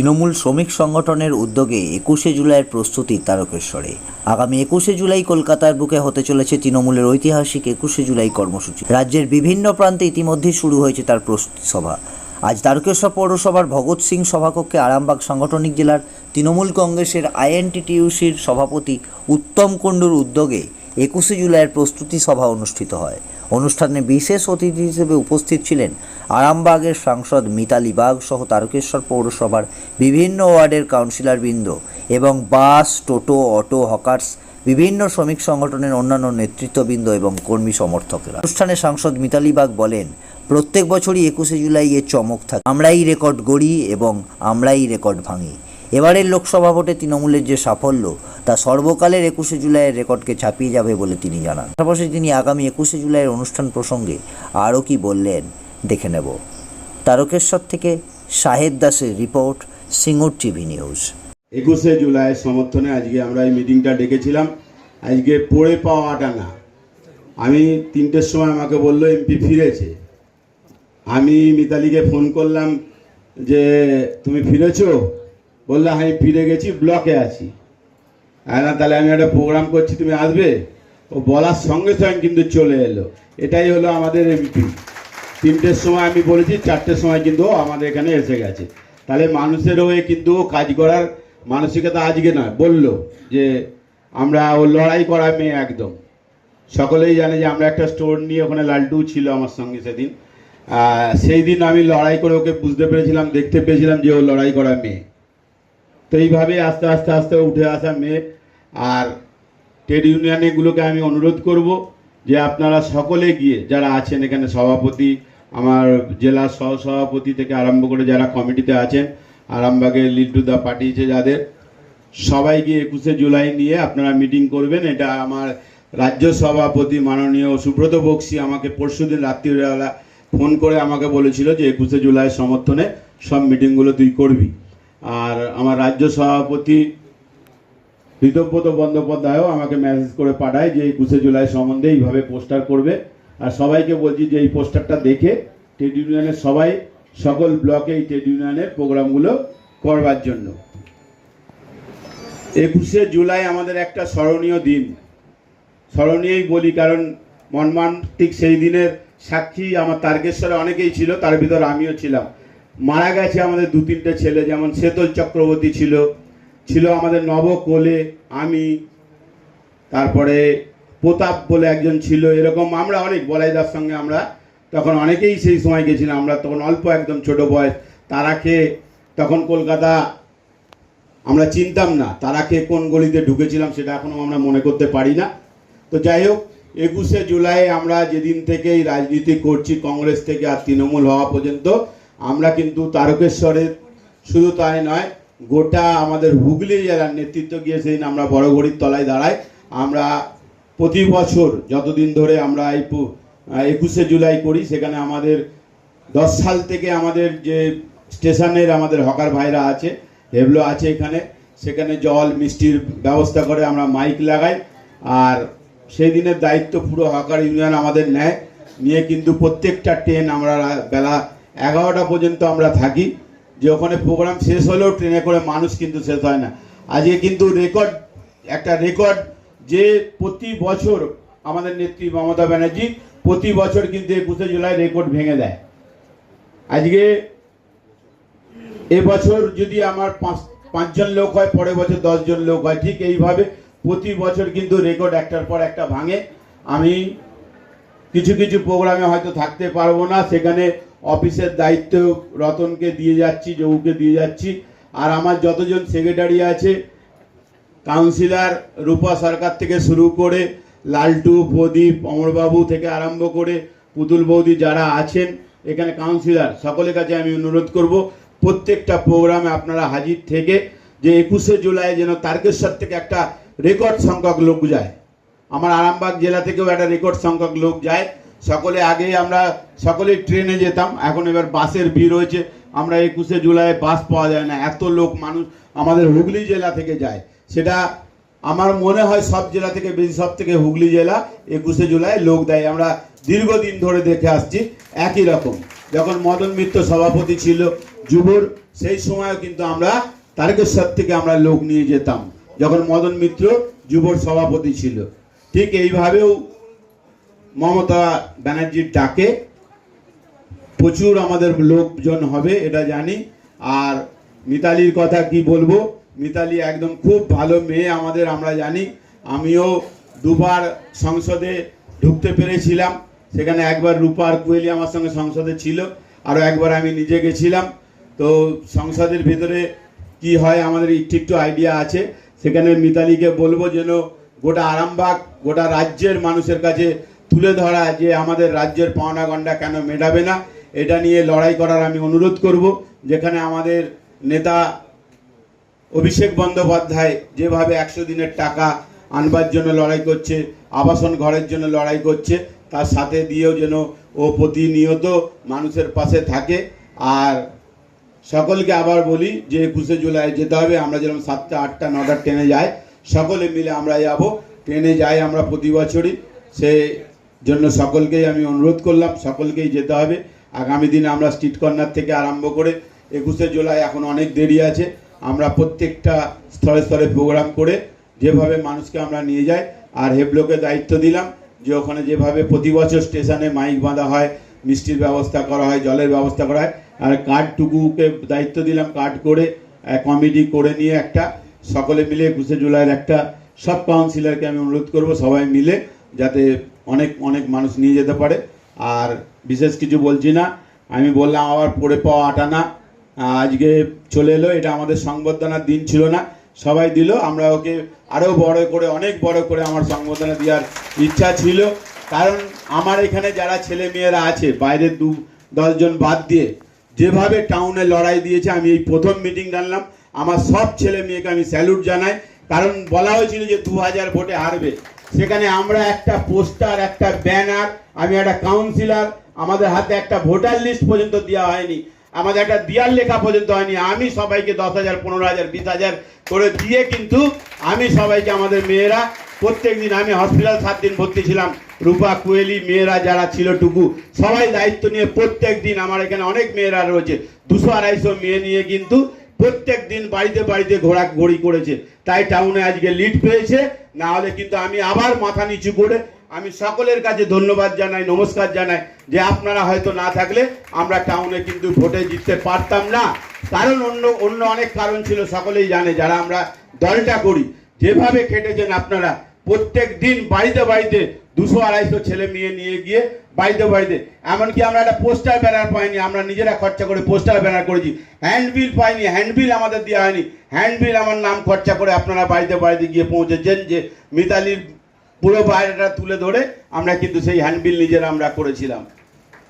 তৃণমূল শ্রমিক সংগঠনের উদ্যোগে একুশে জুলাইয়ের প্রস্তুতি তারকেশ্বরে। আগামী একুশে জুলাই কলকাতার বুকে হতে চলেছে তৃণমূলের ঐতিহাসিক একুশে জুলাই কর্মসূচি। রাজ্যের বিভিন্ন প্রান্তে ইতিমধ্যেই শুরু হয়েছে তার প্রস্তুতি সভা। আজ তারকেশ্বর পৌরসভার ভগৎ সিং সভাকক্ষে আরামবাগ সাংগঠনিক জেলার তৃণমূল কংগ্রেসের আইএনটিটিউসির সভাপতি উত্তম কুণ্ডুর উদ্যোগে একুশে জুলাইয়ের প্রস্তুতি সভা অনুষ্ঠিত হয়। অনুষ্ঠানে বিশেষ অতিথি হিসেবে উপস্থিত ছিলেন আরামবাগের সাংসদ মিতালি বাগ সহ তারকেশ্বর পৌরসভার বিভিন্ন ওয়ার্ডের কাউন্সিলরবৃন্দ এবং বাস, টোটো, অটো, হকার্স, বিভিন্ন শ্রমিক সংগঠনের অন্যান্য নেতৃত্ববৃন্দ এবং কর্মী সমর্থকেরা। অনুষ্ঠানে সাংসদ মিতালি বাগ বলেন, প্রত্যেক বছরই একুশে জুলাই এর চমক থাকে। আমরাই রেকর্ড গড়ি এবং আমরাই রেকর্ড ভাঙি। এবারের লোকসভা ভোটে তৃণমূলের যে সাফল্য, তা সর্বকালের একুশে জুলাইয়ের রেকর্ডকে ছাপিয়ে যাবে বলে তিনি জানান। পাশাপাশি তিনি আগামী একুশে জুলাইয়ের অনুষ্ঠান প্রসঙ্গে আরও কি বললেন, দেখে নেব। তারকেশ্বর থেকে শাহেদ দাসের রিপোর্ট, সিঙ্গুর টিভি নিউজ। একুশে জুলাইয়ের সমর্থনে আজকে আমরা এই মিটিংটা ডেকেছিলাম। আজকে পড়ে পাওয়াটা না আমি তিনটের সময় আমাকে বলল, এমপি ফিরেছে। আমি মিতালিকে ফোন করলাম যে, তুমি ফিরেছো? বলল হ্যাঁ আমি ফিরে গেছি, ব্লকে আছি। হ্যাঁ না, তাহলে আমি একটা প্রোগ্রাম করছি, তুমি আসবে? ও বলার সঙ্গে সঙ্গে কিন্তু চলে এলো। এটাই হলো আমাদের এমপি তিনটের সময় আমি বলেছি, চারটের সময় কিন্তু আমাদের এখানে এসে গেছে। তাহলে মানুষের হয়ে কিন্তু কাজ করার মানসিকতা আজকে নয়। বলল যে, আমরা, ও লড়াই করা মেয়ে একদম। সকলেই জানে যে, আমরা একটা স্টোর নিয়ে ওখানে লালটু ছিল আমার সঙ্গে সেদিন। সেই দিন আমি লড়াই করে ওকে বুঝতে পেরেছিলাম, দেখতে পেয়েছিলাম যে ও লড়াই করা মেয়ে। তো এইভাবে আস্তে আস্তে আস্তে উঠে আসা মেয়ে। আর ট্রেড ইউনিয়নগুলোকে আমি অনুরোধ করব যে আপনারা সকলে গিয়ে, যারা আছেন এখানে সভাপতি, আমার জেলা সহসভাপতি থেকে আরম্ভ করে যারা কমিটিতে আছেন আরামবাগের লিল্টুদা পাঠিয়েছে যাদের, সবাই গিয়ে একুশে জুলাই নিয়ে আপনারা মিটিং করবেন। এটা আমার রাজ্য সভাপতি মাননীয় সুব্রত বক্সি আমাকে পরশু দিন রাত্রিবেলা ফোন করে আমাকে বলেছিল যে একুশে জুলাই সমর্থনে সব মিটিংগুলো তুই করবি। আর আমার রাজ্য সভাপতি ঋতব্রত বন্দ্যোপাধ্যায়ও আমাকে মেসেজ করে পাঠায় যে একুশে জুলাই সম্বন্ধে এইভাবে পোস্টার করবে। আর সবাইকে বলছি যে এই পোস্টারটা দেখে ট্রেড ইউনিয়নের সবাই, সকল ব্লকে এই ট্রেড ইউনিয়নের প্রোগ্রামগুলো করবার জন্য। একুশে জুলাই আমাদের একটা স্মরণীয় দিন। স্মরণীয়ই বলি, কারণ মনমান ঠিক সেই দিনের সাক্ষী আমার তারকেশ্বরে অনেকেই ছিল, তার ভিতর আমিও ছিলাম। মারা গেছে আমাদের দু তিনটে ছেলে, যেমন সেতল চক্রবর্তী ছিল ছিল আমাদের নব কোলে আমি, তারপরে প্রতাপ বলে একজন ছিল, এরকম আমরা অনেক, বলাইদার সঙ্গে আমরা, তখন অনেকেই সেই সময় গেছিলাম, আমরা তখন অল্প একদম ছোট বয়স, তারাকে তখন কলকাতা, আমরা চিনতাম না তারা তারাকে কোন গলিতে ঢুকেছিলাম সেটা এখনও আমরা মনে করতে পারি না। তো যাই হোক, একুশে জুলাই আমরা যেদিন থেকেই রাজনীতি করছি, কংগ্রেস থেকে আর তৃণমূল হওয়া পর্যন্ত আমরা কিন্তু তারকেশ্বরের শুধু তাই নয়, গোটা আমাদের হুগলি জেলার নেতৃত্ব গিয়ে সেদিন আমরা বড় ঘড়ির তলায় দাঁড়াই। আমরা প্রতি বছর যতদিন ধরে আমরা এই একুশে জুলাই করি, সেখানে আমাদের দশ সাল থেকে আমাদের যে স্টেশনের আমাদের হকার ভাইরা আছে এগুলো আছে এখানে। সেখানে জল, মিষ্টির ব্যবস্থা করে আমরা মাইক লাগাই। আর সেই দিনের দায়িত্ব পুরো হকার ইউনিয়ন আমাদের নেয়। নিয়ে কিন্তু প্রত্যেকটা ট্রেন আমরা বেলা এগারোটা পর্যন্ত আমরা থাকি। যে ওখানে প্রোগ্রাম শেষ হলেও ট্রেনে করে মানুষ কিন্তু শেষ হয় না। আজকে কিন্তু রেকর্ড একটা রেকর্ড যে প্রতি বছর আমাদের নেত্রী মমতা ব্যানার্জি প্রতি বছর কিন্তু একুশে জুলাই রেকর্ড ভেঙে দেয়। আজকে এবছর যদি আমার পাঁচ, পাঁচজন লোক হয়, পরের বছর দশজন লোক হয়, ঠিক এইভাবে প্রতি বছর কিন্তু রেকর্ড একটার পর একটা ভাঙে। আমি কিছু কিছু প্রোগ্রামে হয়তো থাকতে পারব না, সেখানে অফিসের দায়িত্ব রতনকে দিয়ে যাচ্ছি জৌকে দিয়ে যাচ্ছি। আর আমার যতজন সেক্রেটারি আছে, কাউন্সিলর রূপা সরকার থেকে শুরু করে লালটু, প্রদীপ, অমরবাবু থেকে আরম্ভ করে পুতুল বৌদি যারা আছেন, এখানে কাউন্সিলর, সকলের কাছে আমি অনুরোধ করব, প্রত্যেকটা প্রোগ্রামে আপনারা হাজির থেকে যে একুশে জুলাই যেন তারকেশ্বর থেকে একটা রেকর্ড সংখ্যক লোক যায়। আমার আরামবাগ জেলা থেকেও একটা রেকর্ড সংখ্যক লোক যায়। সকলে আগে আমরা সকলেই ট্রেনে যেতাম, এখন এবার বাসের ভিড় হয়েছে। আমরা একুশে জুলাই বাস পাওয়া যায় না, এত লোক মানুষ আমাদের হুগলি জেলা থেকে যায়। সেটা আমার মনে হয় সব জেলা থেকে বেশি, সব থেকে হুগলি জেলা একুশে জুলাই লোক দেয়। আমরা দীর্ঘদিন ধরে দেখে আসছি, একই রকম। যখন মদন মিত্র সভাপতি ছিল, যুবর, সেই সময়ও কিন্তু আমরা তারকেশ্বর থেকে আমরা লোক নিয়ে যেতাম। যখন মদন মিত্র যুবর সভাপতি ছিল। ঠিক এইভাবেও মমতা ব্যানার্জির ডাকে প্রচুর আমাদের লোকজন হবে, এটা জানি। আর মিতালির কথা কি বলব? মিতালি একদম খুব ভালো মেয়ে আমাদের, আমরা জানি। আমিও দুবার সংসদে ঢুকতে পেরেছিলাম। সেখানে একবার রূপার কোয়েলি আমার সঙ্গে সংসদে ছিল, আরও একবার আমি নিজে গেছিলাম। তো সংসদের ভিতরে কি হয়, আমাদের একটু একটু আইডিয়া আছে। সেখানে মিতালিকে বলব যেন গোটা আরামবাগ, গোটা রাজ্যের মানুষের কাছে তুলে ধরা যে আমাদের রাজ্যের পাওনা গন্ডা কেন মেটাবে না, এটা নিয়ে লড়াই করার আমি অনুরোধ করব, যেখানে আমাদের নেতা অভিষেক বন্দ্যোপাধ্যায় যেভাবে একশো দিনের টাকা আনবার জন্য লড়াই করছে, আবাসন ঘরের জন্য লড়াই করছে, তার সাথে দিয়েও যেন ও প্রতিনিয়ত মানুষের পাশে থাকে। আর সকলকে আবার বলি, যে একুশে জুলাই যেতে হবে, আমরা যেরকম সাতটা, আটটা, নটা ট্রেনে যাই, সকলে মিলে আমরা যাব। ট্রেনে যাই আমরা প্রতি বছরই, সে জন্য সকলকেই আমি অনুরোধ করলাম, সকলকেই যেতে হবে। আগামী দিনে আমরা স্ট্রিট কর্নার থেকে আরম্ভ করে একুশে জুলাই এখন অনেক দেরি আছে, আমরা প্রত্যেকটা স্তরে স্তরে প্রোগ্রাম করে যেভাবে মানুষকে আমরা নিয়ে যাই, আর হেবলোকে দায়িত্ব দিলাম যে ওখানে যেভাবে প্রতি বছর স্টেশনে মাইক বাঁধা হয়, মিষ্টির ব্যবস্থা করা হয়, জলের ব্যবস্থা করা হয়, আর কার্ডটুকুকে দায়িত্ব দিলাম কার্ড করে কমিটি করে নিয়ে একটা, সকলে মিলে একুশে জুলাইয়ের একটা সব কাউন্সিলরকে আমি অনুরোধ করব সবাই মিলে যাতে অনেক অনেক মানুষ নিয়ে যেতে পারে। আর বিশেষ কিছু বলছি না। আমি বললাম আবার পড়ে পাওয়া আটানা আজকে চলে এলো, এটা আমাদের সংবর্ধনার দিন ছিল না। সবাই দিল, আমরা ওকে আরও বড় করে, অনেক বড় করে আমার সংবর্ধনা দেওয়ার ইচ্ছা ছিল। কারণ আমার এখানে যারা ছেলে মেয়েরা আছে বাইরের দু দশজন বাদ দিয়ে, যেভাবে টাউনে লড়াই দিয়েছে, আমি এই প্রথম মিটিং জানলাম আমার সব ছেলে মেয়েকে আমি স্যালুট জানাই। কারণ বলা হয়েছিল যে দু হাজার ভোটে হারবে। সেখানে আমরা একটা পোস্টার, একটা ব্যানার, আমি একটা কাউন্সিলর, আমাদের হাতে একটা ভোটার লিস্ট পর্যন্ত দেওয়া হয়নি, আমাদের একটা দিয়ার লেখা পর্যন্ত হয়নি, আমি সবাইকে দশ হাজার, পনেরো হাজার, বিশ হাজার করে দিয়ে কিন্তু আমি সবাইকে, আমাদের মেয়েরা, প্রত্যেক দিন আমি হসপিটাল সাত দিন ভর্তি ছিলাম, রূপা, কুয়েলি, মেয়েরা যারা ছিল টুকু, সবাই দায়িত্ব নিয়ে প্রত্যেক দিন আমার এখানে অনেক মেয়েরা রয়েছে, দুশো আড়াইশো মেয়ে নিয়ে কিন্তু প্রত্যেক দিন বাড়িতে বাড়িতে ঘোরা ঘড়ি করেছে। তাই টাউনে আজকে লিড পেয়েছে। না হলে কিন্তু আমি আবার মাথা নিচু করে আমি সকলের কাছে ধন্যবাদ জানাই, নমস্কার জানাই, যে আপনারা হয়তো না থাকলে আমরা টাউনে কিন্তু ভোটে জিততে পারতাম না। কারণ অন্য অন্য অনেক কারণ ছিল, সকলেই জানে যারা আমরা দলটা করি। যেভাবে খেটেছেন আপনারা, প্রত্যেক দিন বাড়িতে বাড়িতে দুশো আড়াইশো ছেলে মেয়ে নিয়ে গিয়ে বাড়িতে বাড়িতে এমনকি আমরা একটা পোস্টার ব্যানার পাইনি, আমরা নিজেরা খরচা করে পোস্টার ব্যানার করেছি। হ্যান্ডবিল পাইনি হ্যান্ডবিল আমাদের দেওয়া হয়নি। হ্যান্ডবিল আমার নাম খরচা করে আপনারা বাড়িতে বাড়িতে গিয়ে পৌঁছেছেন যে মিতালির পুরো বাইরেটা তুলে ধরে আমরা কিন্তু সেই হ্যান্ডবিল নিজেরা আমরা করেছিলাম।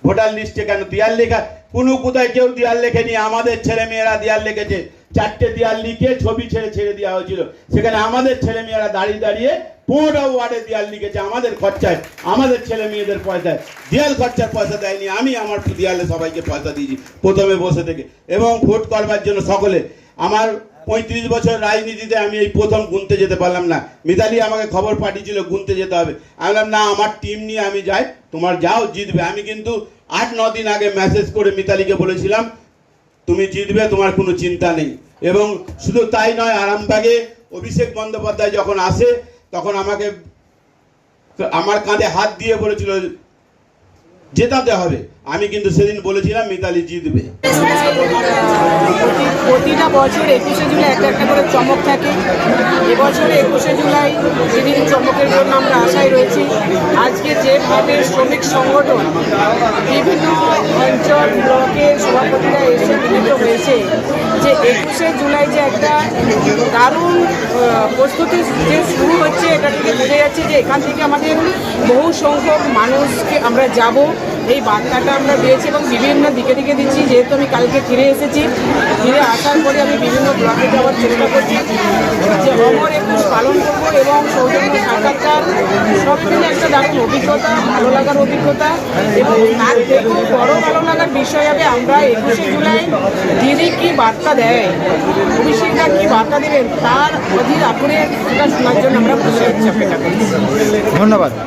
ভোটার লিস্টে কেন দেয়াল লেখা? কোনো কোথায় কেউ দেয়াল লেখেনি, আমাদের ছেলে মেয়েরা দেয়াল লিখেছে। চারটে দেয়াল লিখে ছবি ছেড়ে ছেড়ে দেওয়া হয়েছিল। সেখানে আমাদের ছেলে মেয়েরা দাঁড়িয়ে দাঁড়িয়ে পনেরো ওয়ার্ডে দেয়াল লিখেছে, আমাদের খরচায়, আমাদের ছেলে মেয়েদের পয়সায়। দেয়াল খরচার পয়সা দেয়নি, আমি আমার দেয়ালে সবাইকে পয়সা দিয়েছি, প্রথমে বসে থেকে। এবং ভোট করবার জন্য সকলে, আমার পঁয়ত্রিশ বছর রাজনীতিতে আমি এই প্রথম গুনতে যেতে পারলাম না। মিতালি আমাকে খবর পাঠিয়েছিল, গুনতে যেতে হবে। আমি বললাম, না, আমার টিম নিয়ে আমি যাই, তোমার যাও, জিতবে। আমি কিন্তু আট, ন দিন আগে মেসেজ করে মিতালিকে বলেছিলাম তুমি জিতবে, তোমার কোনো চিন্তা নেই। এবং শুধু তাই নয়, আরামবাগে অভিষেক বন্দ্যোপাধ্যায় যখন আসে, তখন আমাকে আমার কাঁধে হাত দিয়ে বলেছিল, জেতাতে হবে। আমি কিন্তু সেদিন বলেছিলাম মিতালি জিতবে। প্রতিটা বছর একুশে জুলাই একটা একটা করে চমক থাকে। এবছর একুশে জুলাই সেদিন চমকের জন্য আমরা আশায় রয়েছি। আজকে যেভাবে শ্রমিক সংগঠন বিভিন্ন অঞ্চল ব্লকের সভাপতিরা এসে মিলিত হয়েছে যে একুশে জুলাই যে একটা দারুণ প্রস্তুতি যে শুরু হচ্ছে, এটা থেকে বোঝা যাচ্ছে যে এখান থেকে আমাদের বহু সংখ্যক মানুষকে আমরা যাব। এই বার্তাটা আমরা দিয়েছি এবং বিভিন্ন দিকে দিকে দিচ্ছি। যেহেতু আমি কালকে ফিরে এসেছি, ফিরে আসার পরে আমি বিভিন্ন ব্লকে যাওয়ার চেষ্টা করছি। যে অমর একুশ পালন করব এবং সৌজন্য সাক্ষাৎকার সব মিলে একটা দারুণ অভিজ্ঞতা, ভালো লাগার অভিজ্ঞতা এবং তার থেকেও বড় ভালো লাগার বিষয় হবে আমরা একুশে জুলাই দিদি কি বার্তা দেয়? অভিষেকরা কি বার্তা দেবেন? তার অধীর আগ্রহে শোনার জন্য আমরা ধন্যবাদ।